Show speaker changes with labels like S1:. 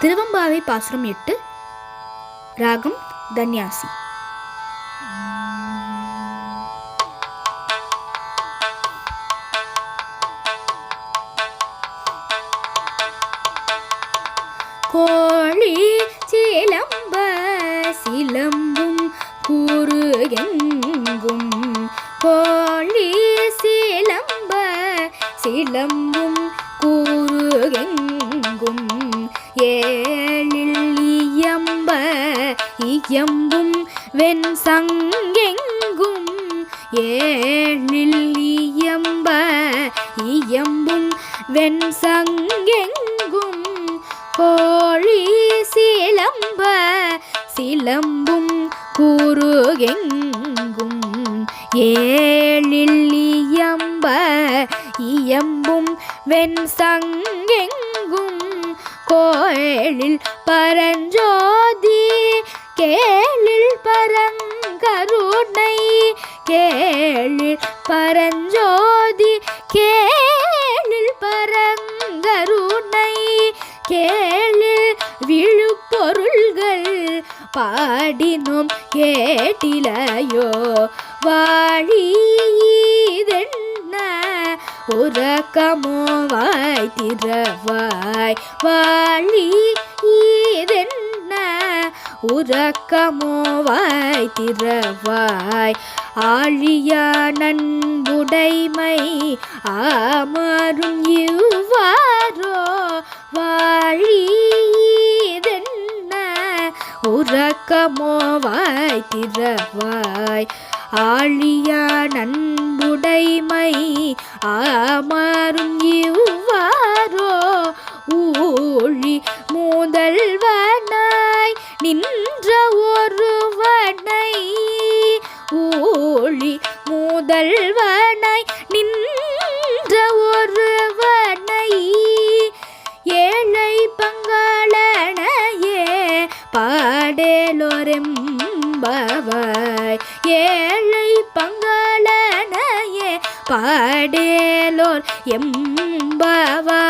S1: திருவம்பாவை பாசுரம் எட்டு ராகம் தன்யாசி. கோழி சிலம்ப சிலம்பும் கூறு எங்கும். கோழி சிலம்ப சிலம்பும் எம்பும் வெண் சங்கெங்கும் ஏழில் இயம்ப இயம்பும் வெண் சங்கெங்கும் கோழி சிலம்ப சிலம்பும் கூறுகெங்கும் ஏழில் இயம்ப இயம்பும் வெண் சங்கெங்கும் கோழில் பரஞ்சோதி கேளில் பரங்கருணை கேளில் பரஞ்சோதி கேளில் பரங்கருணை கேளில் விழுப்பொருள்கள் பாடினோம் கேட்டிலையோ வாழிதென்ன உறக்கமோ வாய் திறவாய் வாழி உறக்கமோ வாய் திறவாய். ஆழியா நண்புடைமை ஆமாறும் இவ்வாரோ வாழிதென்ன உறக்கமோ வாய் திறவாய். ஆழியா நண்புடைமை ஆமாறும் இவ்வாரோ ஊழி முதல்வனாய் நின்ற ஒருவனை ஊழி முதல்வனாய் நின்ற ஒருவனை ஏழை பங்காளனையே பாடேலோரெம்பவாய் ஏழை பங்காளனையே பாடேலோர் எம்பவாய்